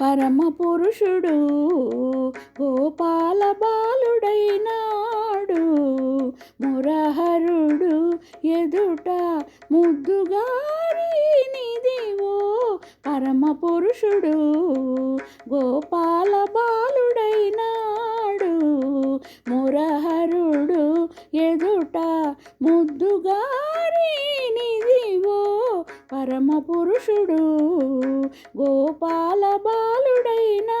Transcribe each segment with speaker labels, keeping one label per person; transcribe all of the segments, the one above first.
Speaker 1: పరమ పురుషుడు గోపాల బాలుడైనాడు. మురహరుడు ఎదుట ముద్దుగారినిదివో పరమ పురుషుడు గోపాల బాలు పరమ పురుషుడు గోపాల బాలుడైనా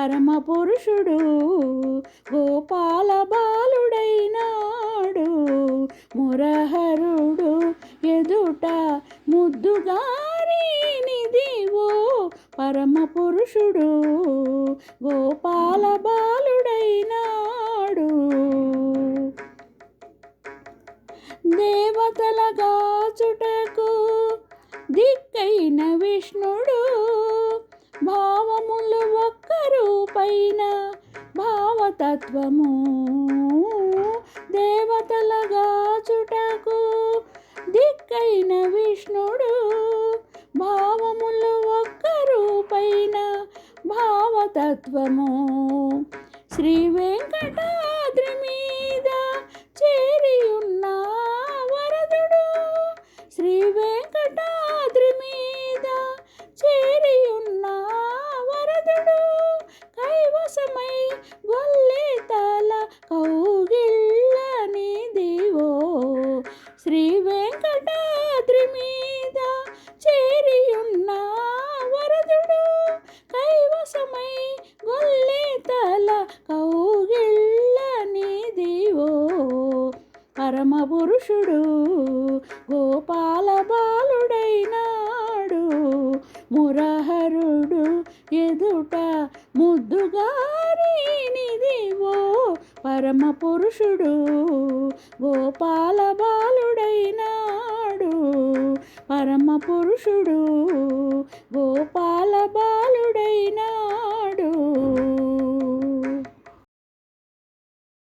Speaker 1: పరమ పురుషుడు గోపాల బాలుడైనాడు. మురహరుడు ఎదుట ముద్దుగారినిదివో పరమ పురుషుడు గోపాల బాలుడైనాడు. దేవతల గాచుటకు దిక్కైన విష్ణుడు అయిన భావతత్వము దేవతలగా చుటకు దిక్కైన విష్ణుడు భావములు ఒక్కరు పైన భావతత్వము. శ్రీ వెంకటాద్రి పురుషుడు గోపాల బాలుడైనాడు. మురహరుడు ఎదుట ముద్దుగారినిదివో పరమ పురుషుడు గోపాల బాలుడైనాడు. పరమ పురుషుడు